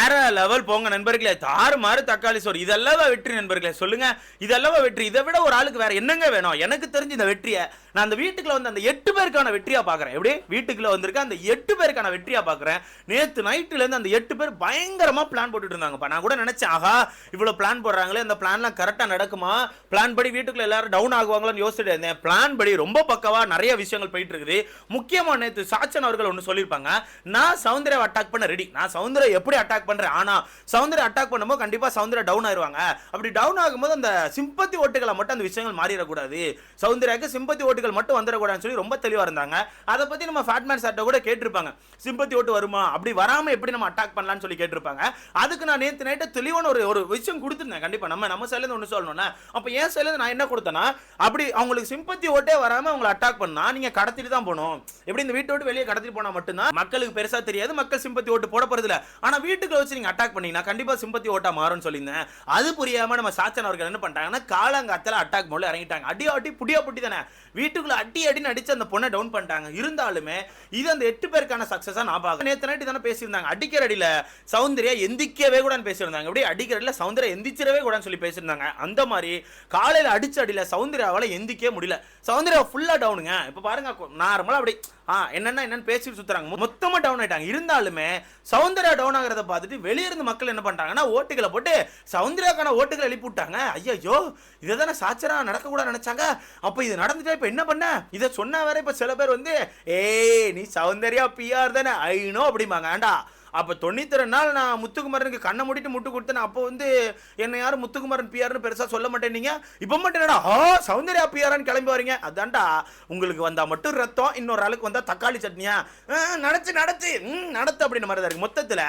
வேற லெவல் போங்க நண்பர்களே. தாறு மாறு தக்காளி சோறு. இதெல்லாம் வெற்றி நண்பர்களே சொல்லுங்க. இதெல்லாம் வெற்றி. இதை விட ஒரு ஆளுக்கு வேற என்னங்க வேணும்? எனக்கு தெரிஞ்சு இந்த வெற்றியை நான் அந்த வீட்டுக்குள்ள வந்து அந்த எட்டு பேருக்கான வெற்றியா பாக்குறேன். எப்படி? வீட்டுக்குள்ள வந்திருக்க அந்த எட்டு பேருக்கான வெற்றியா பாக்குறேன். நேத்து நைட்ல இருந்து அந்த எட்டு பேர் பயங்கரமா பிளான் போட்டுட்டு இருந்தாங்கப்பா. நான் கூட நினைச்சேன் ஆஹா இவ்வளவு பிளான் போடுறாங்களே அந்த பிளான்லாம் கரெக்டா நடக்குமா? பிளான் படி வீட்டுக்குள்ள எல்லாரும் டவுன் ஆகுவாங்களான்னு யோசிச்சுட்டு இருந்தேன். பிளான் படி ரொம்ப பக்கவா நிறைய விஷயங்கள் போயிட்டு இருக்குது. முக்கியமா நேத்து சாச்சன் அவர்கள் ஒன்று சொல்லியிருப்பாங்க நான் சௌந்தர்யாவை அட்டாக் பண்ண ரெடி நான் சௌந்தர்யா எப்படி அட்டாக் பண்றேன். ஆனா சவுந்தர் அட்டாக் பண்ணும்போது கண்டிப்பா சவுந்தர டவுன் ஆயிருவாங்க. அப்படி டவுன் ஆகும்போது அந்த சிம்பத்தி ஓட்டுகளை மட்டும் அந்த விஷயங்கள் மாறிடக்கூடாது. சவுந்தராக்கு சிம்பத்தி ஓட்டுகள் மட்டும் வந்துடக்கூடாதுன்னு சொல்லி ரொம்ப தெளிவா இருந்தாங்க. அதை பத்தி நம்ம ஃபேட்மேன் சார்ட்ட கூட கேட்டிருப்பாங்க. சிம்பத்தி ஓட்டு வருமா? அப்படி வராம எப்படி நம்ம அட்டாக் பண்ணலாம்னு சொல்லி கேட்டிருப்பாங்க. அதுக்கு நான் நேத்து நைட்டு தெளிவான ஒரு ஒரு விஷயம் கொடுத்துருந்தேன். கண்டிப்பா நம்ம நம்ம சைலேருந்து ஒன்று சொல்லணும்னா. அப்போ ஏன் சைலேருந்து நான் என்ன கொடுத்தேன்னா அப்படி அவங்களுக்கு சிம்பத்தி ஓட்டே வராம அவங்களை அட்டாக் பண்ணா நீங்க கடத்திட்டு தான் போகணும். எப்படி இந்த வீட்டை விட்டு வெளியே கடத்திட்டு போனா மட்டும்தான் மக்களுக்கு பெருசா தெரியாது. மக்கள் சிம்பத்தி ஓட்டு போட போறது இல்ல ஆனா வீட்டுக்குள்ள வச்சு நீங்க அட்டாக் பண்ணீங்கன்னா கண்டிப்பா சிம்பத்தி ஓட்டா மாறும்னு சொல்லியிருந்தேன். அது புரியாம நம்ம சாச்சன் அவர்கள் என்ன பண்ணிட்டாங்கன்னா காலங்காத்தால அட்டாக் மோல இறங்கிட்டாங்க. அடி அடி புடியா புட்டி தானே. வீட்டுக்குள்ள அடி அடின்னு அடிச்சு அந்த பொண்ணை டவுன் பண்ணிட்டாங்க. இருந்தாலுமே இது அந்த எட்டு பேருக்கான சக்சஸா நான் பார்க்க நேத்து நைட்டு தானே பேசியிருந்தாங்க. அடிக்கிற அடியில சௌந்தர்யா எந்திக்கவே கூட பேசியிருந்தாங்க. அப்படியே அடிக்கிற அடியில சௌந்தர்யா எந்திச்சிடவே கூட சொல்லி பேசியிருந்தாங்க. அந்த மாதிரி காலையில அடிச்ச அடியில சௌந்தர்யாவால எந்திக்கவே முடியல. சௌந்தர்யா ஃபுல்லா டவுனுங்க இப்ப பாருங்க நார்மலா அப்படி ஆ என்னன்னா என்னன்னு பேசிட்டு சுத்துறாங்க. மொத்தமா டவுன் ஆயிட்டாங்க. இருந்தாலுமே சௌந்தர்யா டவுன் ஆகிறத பார்த்துட்டு வெளியிருந்து மக்கள் என்ன பண்ணிட்டாங்கன்னா ஓட்டுகளை போட்டு சௌந்தர்யாக்கான ஓட்டுகளை எழுப்பி விட்டாங்க. ஐயோ இதை தானே சாச்சரா நடக்கக்கூடாது நினைச்சாங்க. அப்போ இது நடந்துட்டா இப்போ என்ன பண்ண? இதை சொன்ன வேற இப்போ சில பேர் வந்து ஏய் நீ சௌந்தர்யா பிஆர் தானே? ஐனோ அப்படிம்பாங்க. ஆண்டா அப்போ தொண்ணூத்தி ரெண்டு நாள் நான் முத்துக்குமரனுக்கு கண்ணை மூடிட்டு முட்டு கொடுத்தேன். அப்போ வந்து என்ன யாரும் முத்துக்குமரன் பிஆர்னு பெருசாக சொல்ல மாட்டேனீங்க இப்போ மட்டும் என்னடா? ஆ சௌந்தர்யா பிஆர்னு கிளம்பி வரீங்க. அதான்டா. உங்களுக்கு வந்தால் மட்டும் ரத்தம் இன்னொரு ஆளுக்கு வந்தால் தக்காளி சட்னியா? ஆ, நடத்து நடத்து ம் நடத்து அப்படின்ற மாதிரி தான் இருக்குது மொத்தத்தில்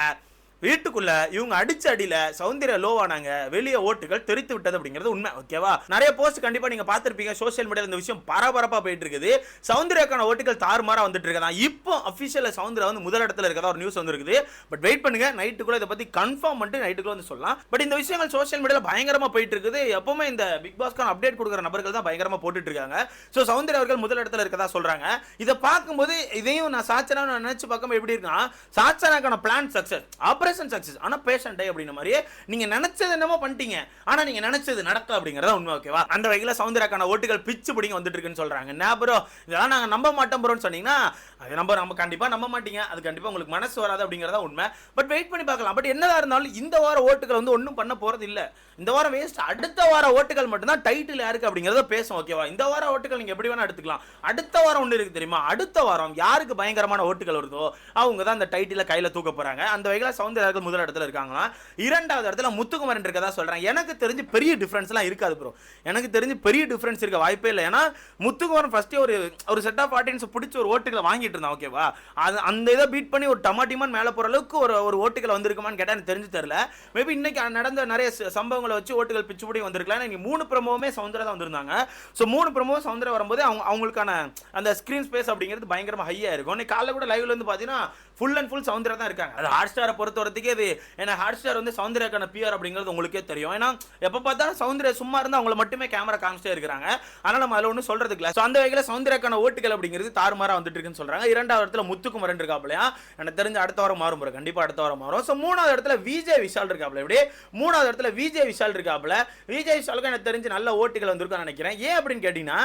வீட்டுக்குள்ள இவங்க அடிச்ச அடியில சௌந்தர்யா லோவானாங்க வெளியே ஓட்டுகள் தெரித்து விட்டது அப்படிங்கிறது உண்மை ஓகேவா நிறைய போஸ்ட் கண்டிப்பா நீங்க பார்த்திருப்பீங்க சோஷியல் மீடியால இந்த விஷயம் பரபரப்பா போயிட்டு இருக்குது. சௌந்தர்யாக்கான ஓட்டுகள் தாறுமாறா வந்துட்டு இருக்கதான் இப்போ அபிஷியல சௌந்தர்யா வந்து முதல் இடத்துல இருக்கதா ஒரு நியூஸ் வந்துருக்குது. பட் வெயிட் பண்ணுங்க நைட்டுக்குள்ள இதை பத்தி கன்ஃபார்ம் பண்ணிட்டு நைட்டுக்குள்ள வந்து சொல்லலாம். பட் இந்த விஷயங்கள் சோஷியல் மீடியால பயங்கரமா போயிட்டு இருக்குது. எப்பவுமே இந்த பிக் பாஸ்க்கான அப்டேட் கொடுக்குற நபர்கள் தான் பயங்கரமா போட்டுட்டு இருக்காங்க. ஸோ சௌந்தர்யா அவர்கள் முதல் இடத்துல இருக்கதா சொல்றாங்க. இதை பார்க்கும்போது இதையும் நான் சாச்சனா நான் நினைச்சு பார்க்கும்போது எப்படி இருக்குன்னா சாச்சனாக்கான பிளான் சக்சஸ் ஆபரேஷன் சக்சஸ் ஆனால் பேஷண்ட் அப்படின்ற மாதிரியே நீங்கள் நினச்சது என்னமோ பண்ணிட்டீங்க. ஆனால் நீங்கள் நினச்சது நடக்கல அப்படிங்கிறத உண்மை ஓகேவா அந்த வகையில் சவுந்தரக்கான ஓட்டுகள் பிச்சு பிடிங்க வந்துட்டு இருக்குன்னு சொல்றாங்க. என்ன ப்ரோ இதெல்லாம் நாங்கள் நம்ப மாட்டோம் ப்ரோன்னு சொன்னீங்கன்னா அது நம்ப நம்ம கண்டிப்பா நம்ப மாட்டீங்க. அது கண்டிப்பா உங்களுக்கு மனசு வராது அப்படிங்கிறத உண்மை. பட் வெயிட் பண்ணி பார்க்கலாம். பட் என்னதாக இருந்தாலும் இந்த வார ஓட்டுகள் வந்து ஒன்றும் பண்ண போகிறது இல்லை. இந்த வாரம் வேஸ்ட் அடுத்த வார ஓட்டுகள் மட்டும்தான் டைட்டில் யாருக்கு அப்படிங்கறத பேசும் ஓகேவா இந்த வார ஓட்டுகள் நீங்க எப்படி வேணால் எடுத்துக்கலாம். அடுத்த வாரம் ஒன்று இருக்கு தெரியுமா? அடுத்த வாரம் யாருக்கு பயங்கரமான ஓட்டுகள் வருதோ அவங்க தான் அந்த டைட்டில் கையில் தூக்க போகிறாங்க அந்த வகையில சௌந்தர்யாக்கள் முதல் இடத்துல இருக்காங்களா இரண்டாவது இடத்துல முத்துக்குமரன் இருக்கதா சொல்றேன். எனக்கு தெரிஞ்சு பெரிய டிஃப்ரென்ஸ்லாம் இருக்காது ப்ரோ எனக்கு தெரிஞ்சு பெரிய டிஃப்ரென்ஸ் இருக்க வாய்ப்பே இல்லை. ஏன்னா முத்துக்குமரன் ஃபஸ்ட்டே ஒரு ஒரு செட் ஆஃப் ஆடியன்ஸ் பிடிச்ச ஒரு ஓட்டுகளை வாங்கிட்டு இருந்தான் ஓகேவா அது அந்த இதை பீட் பண்ணி ஒரு டமாட்டிமான் மேலே போற அளவுக்கு ஒரு ஒரு ஓட்டுகள் வந்திருக்குமான்னு கேட்டால் எனக்கு தெரிஞ்சு தெரில மேபி இன்னைக்கு நடந்த நிறைய சம்பவங்களை வச்சு ஓட்டுகள் பிச்சு பிடி வந்திருக்கலாம். இன்னைக்கு மூணு ப்ரமோவுமே சௌந்தர்யா தான் வந்திருந்தாங்க. ஸோ மூணு ப்ரமோ சௌந்தர்யா வரும்போது அவங்க அவங்களுக்கான அந்த ஸ்க்ரீன் ஸ்பேஸ் அப்படிங்கிறது பயங்கரமா ஹையாக இருக்கும். இன்னைக்கு காலைல கூட லைவ்ல இருந்து பார்த்தீங்கன்னா ஃபுல் அண்ட் ஃபுல் சௌந்தர்யா தான் இருக்காங்க. அது ஹாட் ஸ்டாரை பொறுத்த வரதுக்கே அது ஏன்னா ஹாட் ஸ்டார் வந்து சௌந்தர்யாக்கான பிஆர் அப்படிங்கிறது உங்களுக்கே தெரியும். ஏன்னா எப்போ பார்த்தாலும் சௌந்தர்யா சும்மா இருந்தால் அவங்கள மட்டுமே கேமரா காமிச்சிட்டே இருக்கிறாங்க. ஆனால் நம்ம அதில் ஒன்றும் சொல்கிறதுக்கு இல்லை. ஸோ அந்த வகையில் சௌந்தர்யாக்கான ஓட்டுகள் அப்படிங்கிறது தாறுமாறாக வந்துட்டு இருக்குன்னு சொல்கிறாங்க இரண்டாவது இடத்துல முத்துக்குமரன் இருக்காப்லையா எனக்கு தெரிஞ்ச அடுத்த வாரம் மாறும் bro. கண்டிப்பாக அடுத்த வாரம் மாறும். ஸோ மூணாவது இடத்துல விஜய் விஷால் இருக்காப்ல இப்படி மூணாவது இடத்துல விஜய் விஷால் இருக்காப்ல விஜய் விஷாலுக்கு எனக்கு தெரிஞ்சு நல்ல ஓட்டுகள் வந்திருக்கும்னு நினைக்கிறேன். ஏன் அப்படின்னு கேட்டிங்கன்னா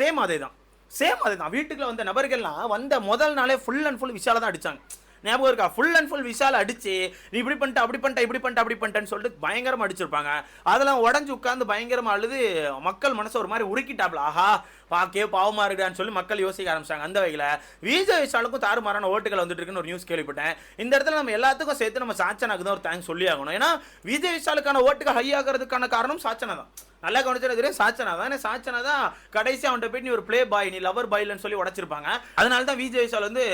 சேம் அதே தான் சேம் அதுதான். வீட்டுக்குள்ள வந்த நபர்கள்லாம் வந்த முதல் நாளே ஃபுல் அண்ட் ஃபுல் விஷால தான் அடித்தாங்க ஞாபகம் இருக்கா? ஃபுல் அண்ட் ஃபுல் விஷால் அடிச்சு நீ இப்படி பண்ணிட்ட அப்படி பண்ணிட்ட இப்படி பண்ணிட்ட அப்படி பண்ணிட்டேன்னு சொல்லிட்டு பயங்கரமா அடிச்சிருப்பாங்க. அதெல்லாம் உடஞ்சு உட்காந்து பயங்கரமா அழுது மக்கள் மனசை ஒரு மாதிரி உருக்கிட்டாப்ல. ஆஹா பாக்கே பாவமா இருக்கான்னு சொல்லி மக்கள் யோசிக்க ஆரம்பிச்சாங்க. அந்த வகையில விஜய் விஷாலுக்கும் தாறுமாறான ஓட்டுகள் வந்துட்டு இருக்குன்னு ஒரு நியூஸ் கேள்விப்பட்டேன். இந்த இடத்துல நம்ம எல்லாத்துக்கும் சேர்த்து நம்ம சாச்சனாக்கு தான் ஒரு தேங்க்ஸ் சொல்லி ஆகணும் ஏன்னா விஜய் விஷாலுக்கான ஓட்டுகள் ஹை ஆகிறதுக்கான காரணம் சாச்சனா தான். நல்லா கவனிச்சது தெரியும் சாச்சனா. தானே சாச்சனா தான் கடைசி அவன்கிட்ட போய் நீ ஒரு ப்ளே பாய் நீ லவர் பாய்லன்னு சொல்லி உடச்சிருப்பாங்க. அதனால தான் விஜய் விஷால் வந்து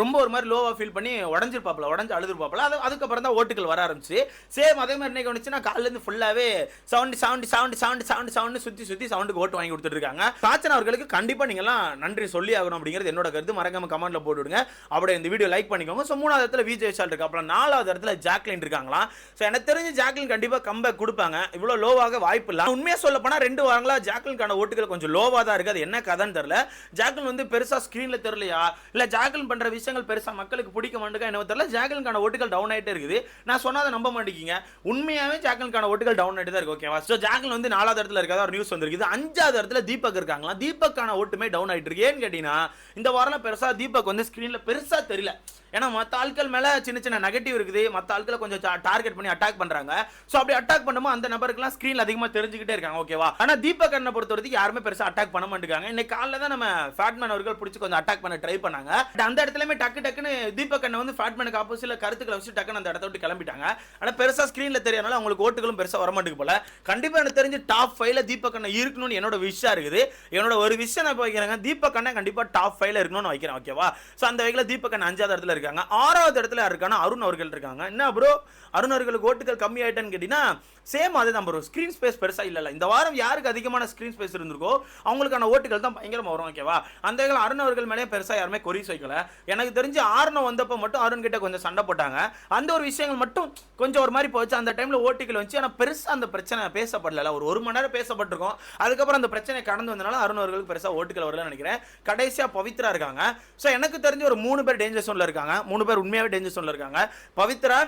ரொம்ப ஒரு மாதிரி லோவா ஃபீல் பண்ணி உடஞ்சிருப்பாப்ல உடஞ்சு அழுதுருப்பாப்ல அது அதுக்கப்புறம் தான் ஓட்டுகள் வர ஆரம்பிச்சு. சேம் அதே மாதிரி என்ன கவனிச்சுன்னா காலையில ஃபுல்லாகவே ஃபுல்லாவே sound sound sound sound sound sound சுத்தி சுத்தி சவுண்டுக்கு ஓட்டு வாங்கி கொடுத்துட்டு இருக்காங்க. சாச்சனா அவர்களுக்கு கண்டிப்பா நீங்கலாம் நன்றி சொல்லி ஆகணும் அப்படிங்கிறது என்னோட கருத்து. மறக்காம கமெண்ட்ல போட்டு விடுங்க அப்படியே இந்த வீடியோ லைக் பண்ணிக்கோங்க. ஸோ மூணாவது இடத்துல விஜய் விஷால் இருக்கு? அப்புறம் நாலாவது இடத்துல ஜாக்லின் இருக்காங்களா? ஸோ எனக்கு தெரிஞ்சு ஜாக்லின் கண்டிப்பா கம்பேக் கொடுப்பாங்க. இவ்வளோ லோவாக வாய்ப்பு இல்லை. உண்மையா உண்மையாக சொல்ல போனால் ரெண்டு வாரங்களா ஜாக்கலுக்கான ஓட்டுகள் கொஞ்சம் லோவாக தான் இருக்குது அது என்ன கதைன்னு தெரியல. ஜாக்கல் வந்து பெருசாக ஸ்க்ரீனில் தெரியலையா? இல்லை ஜாக்கல் பண்ணுற விஷயங்கள் பெருசாக மக்களுக்கு பிடிக்க மாட்டேங்க என்ன தெரியல. ஜாக்கலுக்கான ஓட்டுகள் டவுன் ஆயிட்டே இருக்குது. நான் சொன்னாதை நம்ப மாட்டேங்கிங்க உண்மையாகவே ஜாக்கலுக்கான ஓட்டுகள் டவுன் ஆகிட்டு தான் இருக்குது ஓகேவா ஸோ ஜாக்கல் வந்து நாலாவது இடத்துல இருக்காத. ஒரு நியூஸ் வந்திருக்குது. அஞ்சாவது இடத்துல தீபக் இருக்காங்களா தீபக்கான ஓட்டுமே டவுன் ஆகிட்டு இருக்கு. ஏன்னு கேட்டிங்கன்னா இந்த வாரம்லாம் பெருசாக தீபக் வந்து ஸ்க்ரீனில் பெருசாக தெரியல. ஏன்னா மற்ற ஆட்கள் மேலே சின்ன சின்ன நெகட்டிவ் இருக்குது. மற்ற ஆட்களை கொஞ்சம் டார்கெட் பண்ணி அட்டாக் பண்ணுறாங்க ஸோ அப்படி அட்டாக் பண்ணும்போது அந்த நபருக்குலாம் ஸ்க்ரீனில் அதிகமாக தெரிஞ்சுக்கிட்டே இருக்காங்க. ஓகேவா ஆனால் தீபக் அண்ணனை பொறுத்த வரைக்கும் யாருமே பெருசாக அட்டாக் பண்ண மாட்டேங்காங்க இன்னைக்கு காலைல தான் நம்ம ஃபேட்மேன் அவர்கள் பிடிச்சி கொஞ்சம் அட்டாக் பண்ண ட்ரை பண்ணாங்க. அந்த இடத்துலயுமே டக்கு டக்குன்னு தீபக் அண்ணன் வந்து ஃபேட்மேனுக்கு ஆப்போசிட்ல கருத்துக்களை வச்சு டக்குன்னு அந்த இடத்த விட்டு கிளம்பிட்டாங்க. ஆனால் பெருசாக ஸ்க்ரீனில் தெரியனால அவங்களுக்கு ஓட்டுகளும் பெருசாக வர மாட்டேங்குது போல. கண்டிப்பாக எனக்கு தெரிஞ்சு டாப் ஃபைவ்ல தீபக் அண்ணன் இருக்கணும்னு என்னோட விஷயம் இருக்குது. என்னோட ஒரு விஷயம் நான் இப்போ வைக்கிறேங்க. தீபக் அண்ணன் கண்டிப்பாக டாப் ஃபைவ்ல இருக்கணும்னு வைக்கிறேன். ஓகேவா ஸோ அந்த வகையில் தீபக் அண்ணன் அஞ்சாவது இடத்துல இருக்காங்க. ஆறாவது இடத்துல யார் அருண் அவர்கள் இருக்காங்க. என்ன ப்ரோ அருண் அவர்களுக்கு ஓட்டுகள் கம்மி ஆயிட்டேன்னு கேட்டீங்கன்னா சேம் அதே தான் ப்ரோ ஸ்க்ரீன் ஸ்பேஸ் பெருசா இல்ல இந்த வாரம் யாருக்கு அதிகமான ஸ்க்ரீன் ஸ்பேஸ் இருந்திருக்கோ அவங்களுக்கான ஓட்டுகள் தான் பயங்கரமா வரும் ஓகேவா அந்த வகையில் அருண் அவர்கள் மேலே பெருசா யாருமே கொரிஸ் வைக்கல. எனக்கு தெரிஞ்சு ஆர்னோ வந்தப்போ மட்டும் அருண் கிட்ட கொஞ்சம் சண்டை போட்டாங்க. அந்த ஒரு விஷயங்கள் மட்டும் கொஞ்சம் ஒரு மாதிரி போச்சு. அந்த டைம்ல ஓட்டுகள் வந்துச்சு. ஆனால் பெருசா அந்த பிரச்சனை பேசப்படல ஒரு ஒரு மணி நேரம் பேசப்பட்டிருக்கும். அதுக்கப்புறம் அந்த பிரச்சனை கடந்து வந்தனால அருண் அவர்களுக்கு பெருசா ஓட்டுகள் வரலன்னு நினைக்கிறேன். கடைசியா பவித்ரா இருக்காங்க. ஸோ எனக்கு தெரிஞ்சு ஒரு மூணு பேர் டேஞ்சர் சோனில் இருக்காங்க. மூணு பேர் உண்மையாவே டேஞ்சர் ஜோன்ல இருக்காங்க. பவித்ரா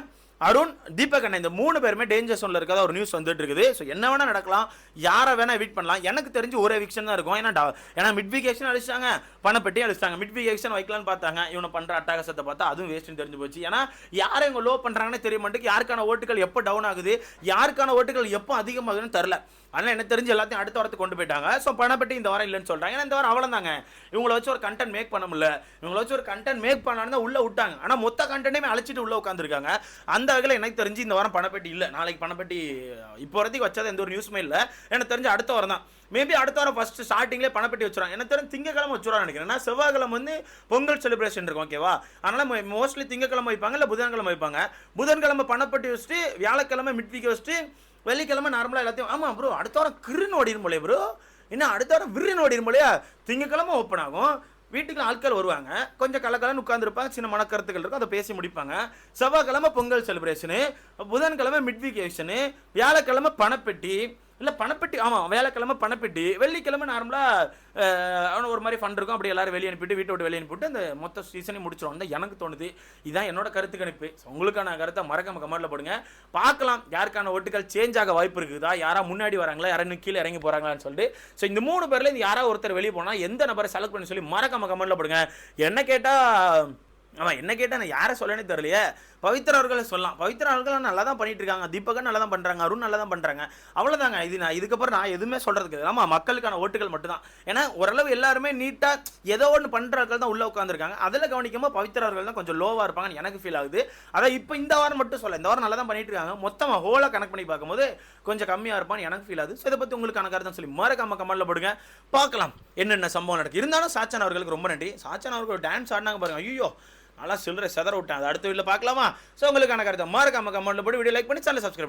அருண் தீபக் அண்ணன் இந்த மூணு பேருமே டேஞ்சர் சோனில் இருக்கிறத ஒரு நியூஸ் வந்துட்டு இருக்குது ஸோ என்ன வேணால் நடக்கலாம் யாரை வேணால் வெயிட் பண்ணலாம். எனக்கு தெரிஞ்சு ஒரு எவிக்ஷன் தான் இருக்கும். ஏன்னா ஏன்னா மிட் வீக்கேஷன் அடிச்சாங்க பணப்பட்டி அடிச்சாங்க மிட் வீக்கேஷன் வைக்கலாம்னு பார்த்தாங்க. இவனை பண்ணுற அட்டகாசத்தை பார்த்தா அதுவும் வேஸ்ட்னு தெரிஞ்சு போச்சு. ஏன்னா யாரை இவங்க லோ பண்ணுறாங்கன்னு தெரிய மாட்டேங்குது. யாருக்கான ஓட்டுகள் எப்போ டவுன் ஆகுது? யாருக்கான ஓட்டுகள் எப்போ அதிகமாகுதுன்னு தெரில ஆனால் எனக்கு தெரிஞ்சு எல்லாத்தையும் அடுத்த வாரத்துக்கு கொண்டு போயிட்டாங்க. ஸோ பணப்பட்டி இந்த வாரம் இல்லைன்னு சொல்கிறாங்க ஏன்னா இந்த வாரம் அவ்வளோதாங்க இவங்கள வச்சு ஒரு கண்டென்ட் மேக் பண்ண முடியல. இவங்கள வச்சு ஒரு கண்டென்ட் மேக் பண்ணான்னு தான் உள்ளே விட்டாங்க. ஆனால் மொத்த கண்டென்ட்டையுமே அழைச்சிட்டு உள்ளே உட்காந்துருக்காங்க அந்த வகையில் எனக்கு தெரிஞ்சு இந்த வாரம் பணப்பெட்டி இல்லை. நாளைக்கு பணப்பட்டி இப்போ வரைக்கும் வச்சது எந்த ஒரு நியூஸுமே இல்லை. எனக்கு தெரிஞ்சு அடுத்த வாரம் தான். மேபி அடுத்த வாரம் ஃபஸ்ட்டு ஸ்டார்டிங்லேயே பணப்பட்டி வச்சுருவாங்க. எனக்கு தெரிஞ்சு திங்கக்கிழமை வச்சுருவாங்க நினைக்கிறேன். ஏன்னா செவ்வாய்க்கிழமை வந்து பொங்கல் செலிப்ரேஷன் இருக்கும் ஓகேவா அதனால் மோஸ்ட்லி திங்கக்கிழமை வைப்பாங்க இல்லை புதன்கிழமை வைப்பாங்க. புதன்கிழமை பணப்பட்டி வச்சுட்டு வியாழக்கிழமை மிட் வீக் வச்சுட்டு வெள்ளிக்கிழமை நார்மலாக எல்லாத்தையும் ஆமாம் ப்ரோ அடுத்த வாரம் கிருன்னு ஓடிடும் போலே ப்ரோ இன்னும் அடுத்த வாரம் விருன்னு ஓடிடும் போலையா திங்கக்கிழமை ஓப்பன் ஆகும். வீட்டுக்கு ஆட்கள் வருவாங்க. கொஞ்சம் கலக்கலன்னு உட்காந்துருப்பாங்க சின்ன மனக்கருத்துக்கள் இருக்கும். அதை பேசி முடிப்பாங்க. செவ்வாய்க்கிழமை பொங்கல் செலிப்ரேஷனு புதன்கிழமை மிட் வீக்கேஷனு வியாழக்கிழமை பணப்பெட்டி இல்லை பணப்பெட்டி ஆமாம் வேலைக்கிழமை பணப்பெட்டி வெள்ளிக்கிழமை நார்மலாக ஒரு மாதிரி ஃபண்ட் இருக்கும். அப்படி எல்லாரும் வெளியே அனுப்பிட்டு வீட்டை விட்டு வெளியே அனுப்பிட்டு அந்த மொத்த சீசனையும் முடிச்சிடும் தான் எனக்கு தோணுது. இதான் என்னோட கருத்து கணிப்பு உங்களுக்கான கருத்தை மறக்காம கமெண்ட்ல போடுங்க. பார்க்கலாம் யாருக்கான ஓட்டுகள் சேஞ்ச் ஆக வாய்ப்பு இருக்குதா? யாரா முன்னாடி வராங்களா? யாரும் கீழே இறங்கி போறாங்களான்னு சொல்லிட்டு. ஸோ இந்த மூணு பேர்ல இந்த யாரா ஒருத்தர் வெளியே போனா எந்த நபரை செலக்ட் பண்ணி சொல்லி மறக்காம கமெண்ட்ல போடுங்க. என்ன கேட்டா ஆமாம் என்ன கேட்டால் நான் யாரை சொல்லனே தெரியலையே. பவித்ரா அவர்களை சொல்லலாம். பவித்ரா அவர்கள் நல்லா தான் பண்ணிட்டு இருக்காங்க தீபகன் நல்லா தான் பண்ணுறாங்க அருண் நல்லா தான் பண்ணுறாங்க அவ்வளோதாங்க இது நான் இதுக்கப்புறம் நான் எதுவுமே சொல்கிறதுக்கு இல்லை. மக்களுக்கான ஓட்டுகள் மட்டும்தான். ஏன்னா ஓரளவு எல்லாருமே நீட்டாக ஏதோ ஒன்று பண்ணுறவர்கள் தான் உள்ளே உட்காந்துருக்காங்க அதில் கவனிக்கும்போது பவித்ரா அவர்கள் தான் கொஞ்சம் லோவாக இருப்பாங்கன்னு எனக்கு ஃபீல் ஆகுது. அதான் இப்போ இந்த வாரம் மட்டும் சொல்ல இந்த வாரம் நல்லா தான் பண்ணிட்டு இருக்காங்க மொத்தமாக ஹோலாக கனெக்ட் பண்ணி பார்க்கும்போது கொஞ்சம் கம்மியாக இருப்பான்னு எனக்கு ஃபீல் ஆகுது. ஸோ இதை பற்றி உங்களுக்கு கணக்காக சொல்லி மறக்காம கமெண்ட்ல போடுங்க. பார்க்கலாம். என்னென்ன சம்பவம் நடக்குது. இருந்தாலும் சாச்சன் அவர்களுக்கு ரொம்ப நன்றி. சாச்சன் அவர்கள் டான்ஸ் ஆடினாங்க பாருங்க. ஐயோ! நல்லா சில்லறை செதற விட்டேன். அது அடுத்த வீட்டில் பார்க்கலாமா? ஸோ உங்களுக்கான கருத்தை மறக்காம கமெண்ட்ல போட்டு வீடியோ லைக் பண்ணி சேனல் சப்ஸ்கிரைப் பண்ணி